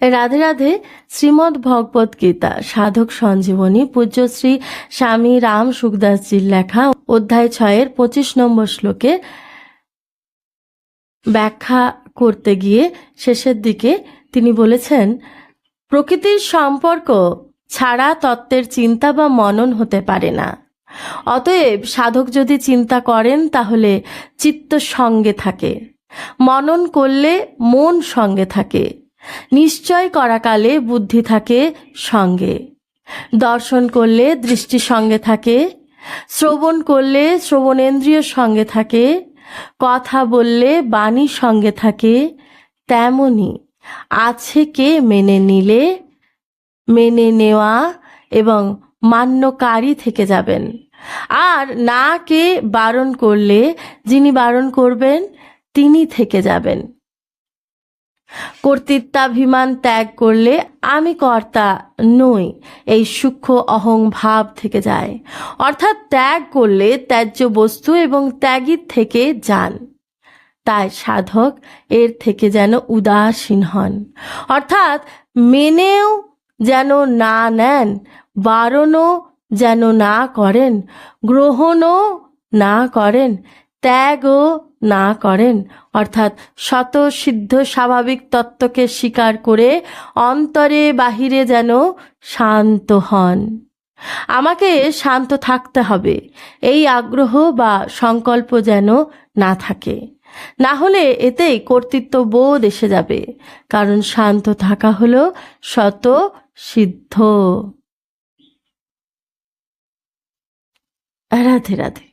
রাধে রাধে, শ্রীমদ্ ভগবত গীতা, সাধক সঞ্জীবনী পূজ্যশ্রী স্বামী রাম সুখদাসজির লেখা, অধ্যায় ছয়ের পঁচিশ নম্বর শ্লোকে ব্যাখ্যা করতে গিয়ে শেষের দিকে তিনি বলেছেন, প্রকৃতির সম্পর্ক ছাড়া তত্ত্বের চিন্তা বা মনন হতে পারে না। অতএব সাধক যদি চিন্তা করেন, তাহলে চিত্ত সঙ্গে থাকে। মনন করলে মন সঙ্গে থাকে। নিশ্চয় করাকালে বুদ্ধি থাকে সঙ্গে। দর্শন করলে দৃষ্টি সঙ্গে থাকে, শ্রবণ করলে শ্রবণেন্দ্রিয় সঙ্গে থাকে, কথা বললে বাণী সঙ্গে থাকে, তেমনি আছে কে মেনে নিলে, মেনে নেওয়া এবং মান্যকারী থেকে যাবেন। আর না কে বারণ করলে, যিনি বারণ করবেন, তিনি থেকে যাবেন। কর্তৃত্বাভিমান ত্যাগ করলে আমি কর্তা নই, এই সূক্ষ্ম অহং ভাব থেকে যায়। অর্থাৎ ত্যাগ করলে ত্যায্য বস্তু এবং ত্যাগীর থেকে যান। তাই সাধক এর থেকে যেন উদাসীন হন। অর্থাৎ মেনেও যেন না নেন, বারণও যেন না করেন, গ্রহণও না করেন ত্যাগও না করেন। অর্থাৎ শত সিদ্ধ স্বাভাবিক তত্ত্বকে স্বীকার করে অন্তরে বাহিরে যেন শান্ত হন। আমাকে শান্ত থাকতে হবে। এই আগ্রহ বা সংকল্প যেন না থাকে। না হলে এতেই কর্তৃত্ব বোধ এসে যাবে। কারণ শান্ত থাকা হলো শত সিদ্ধ। রাধে রাধে।